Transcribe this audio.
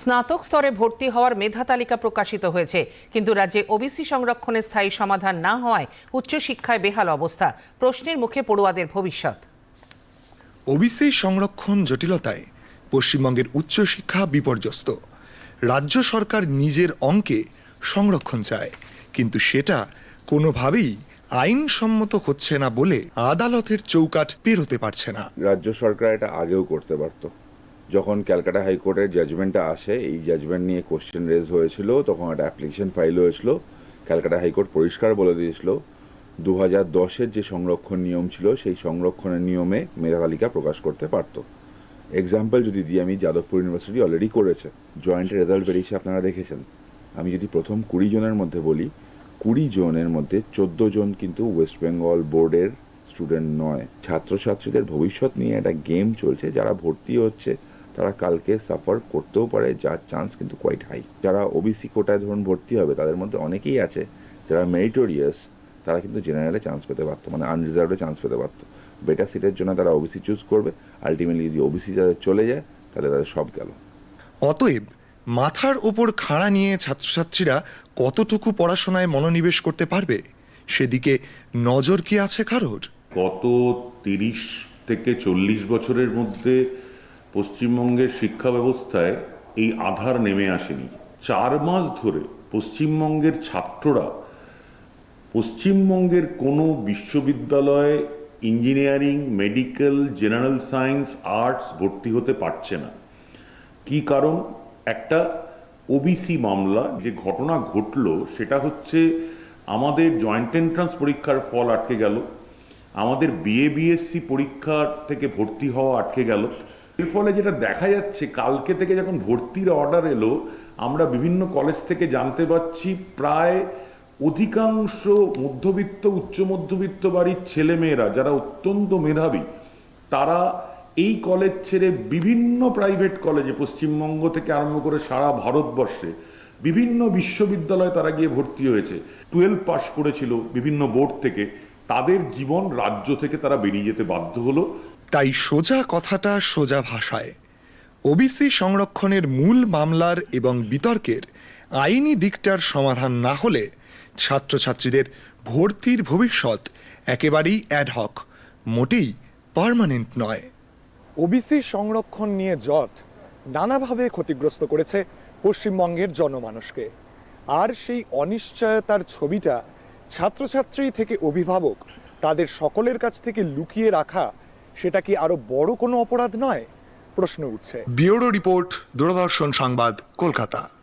স্নাতক স্তরে ভর্তি হওয়ার মেধা তালিকা প্রকাশিত হয়েছে কিন্তু রাজ্যে ওবিসি সংরক্ষণের স্থায়ী সমাধান না হওয়ায় উচ্চশিক্ষায় বেহাল অবস্থা। প্রশ্নের মুখে পড়ুয়াদের ভবিষ্যৎ। ওবিসি সংরক্ষণ জটিলতায় পশ্চিমবঙ্গের উচ্চশিক্ষা বিপর্যস্ত। রাজ্য সরকার নিজের অঙ্কে সংরক্ষণ চায় কিন্তু সেটা কোনোভাবেই আইনসম্মত হচ্ছে না বলে আদালতের চৌকাঠ পেরোতে পারছে না। রাজ্য সরকার এটা আগেও করতে পারতো। যখন ক্যালকাটা হাইকোর্টের জাজমেন্টটা আসে, এই জাজমেন্ট নিয়ে কোশ্চেন রেজ হয়েছিল, তখন একটা অ্যাপ্লিকেশন ফাইল হয়েছিল, ক্যালকাটা হাইকোর্ট পরিষ্কার বলে দিয়েছিল। দু হাজার দশের যে সংরক্ষণ নিয়ম ছিল, সেই সংরক্ষণের নিয়মে মেধা তালিকা প্রকাশ করতে পারতো। এক্সাম্পল যদি দিই, আমি যাদবপুর ইউনিভার্সিটি অলরেডি করেছে। জয়েন্টের রেজাল্ট বেরিয়েছে, আপনারা দেখেছেন। আমি যদি প্রথম কুড়ি জনের মধ্যে বলি, কুড়ি জনের মধ্যে চোদ্দ জন কিন্তু ওয়েস্ট বেঙ্গল বোর্ডের স্টুডেন্ট নয়। ছাত্রছাত্রীদের ভবিষ্যৎ নিয়ে একটা গেম চলছে, যারা ভর্তি হচ্ছে তারা কালকে সাফার করতেও পারে যার চান্স কিন্তু কোয়াইট হাই যারা ওবিসি কোটায় ধরুন ভর্তি হবে তাদের মধ্যে অনেকেই আছে যারা মেরিটোরিয়াস তারা কিন্তু জেনারেলে চান্স পেতে পারতো মানে আনরিজার্ভে চান্স পেতে পারতো বেটার সিটের জন্য তারা ওবিসি চুজ করবে আলটিমেটলি যদি ওবিসি যাদের চলে যায় তাহলে তাদের সব গেল। অতএব মাথার ওপর খাড়া নিয়ে ছাত্রছাত্রীরা কতটুকু পড়াশোনায় মনোনিবেশ করতে পারবে? সেদিকে নজর কি আছে কারোর? গত তিরিশ থেকে চল্লিশ বছরের মধ্যে পশ্চিমবঙ্গের শিক্ষা ব্যবস্থায় এই আধার নেমে আসেনি। চার মাস ধরে পশ্চিমবঙ্গের ছাত্ররা পশ্চিমবঙ্গের কোনো বিশ্ববিদ্যালয়ে engineering, medical, general science, arts ভর্তি হতে পারছে না। কি কারণ? একটা ওবিসি মামলা, যে ঘটনা ঘটলো, সেটা হচ্ছে আমাদের জয়েন্ট এন্ট্রান্স পরীক্ষার ফল আটকে গেল, আমাদের বিএ বিএসসি পরীক্ষা থেকে ভর্তি হওয়া আটকে গেল এর ফলে যেটা দেখা যাচ্ছে, কালকে থেকে যখন ভর্তির অর্ডার এলো, আমরা বিভিন্ন কলেজ থেকে জানতে পারছি প্রায় অধিকাংশ মধ্যবিত্ত, উচ্চ মধ্যবিত্ত বাড়ির ছেলেমেয়েরা, যারা অত্যন্ত মেধাবী, তারা এই কলেজ ছেড়ে বিভিন্ন প্রাইভেট কলেজে পশ্চিমবঙ্গ থেকে আরম্ভ করে সারা ভারতবর্ষে বিভিন্ন বিশ্ববিদ্যালয়ে তারা গিয়ে ভর্তি হয়েছে। টুয়েলভ পাশ করেছিল বিভিন্ন বোর্ড থেকে। তাদের জীবন রাজ্য থেকে তারা বেরিয়ে যেতে বাধ্য হলো। তাই সোজা কথাটা সোজা ভাষায়। ওবিসি সংরক্ষণের মূল মামলার এবং বিতর্কের আইনি দিকটার সমাধান না হলে ছাত্রছাত্রীদের ভর্তির ভবিষ্যৎ একেবারেই অ্যাডহক মোটেই পার্মানেন্ট নয়। ওবিসি সংরক্ষণ নিয়ে জট নানাভাবে ক্ষতিগ্রস্ত করেছে পশ্চিমবঙ্গের জনমানুষকে। আর সেই অনিশ্চয়তার ছবিটা ছাত্রছাত্রী থেকে অভিভাবক, তাদের সকলের কাছ থেকে লুকিয়ে রাখা সেটা কি আরও বড় কোনো অপরাধ নয়? প্রশ্ন উঠছে। ব্যুরো রিপোর্ট দূরদর্শন সংবাদ কলকাতা।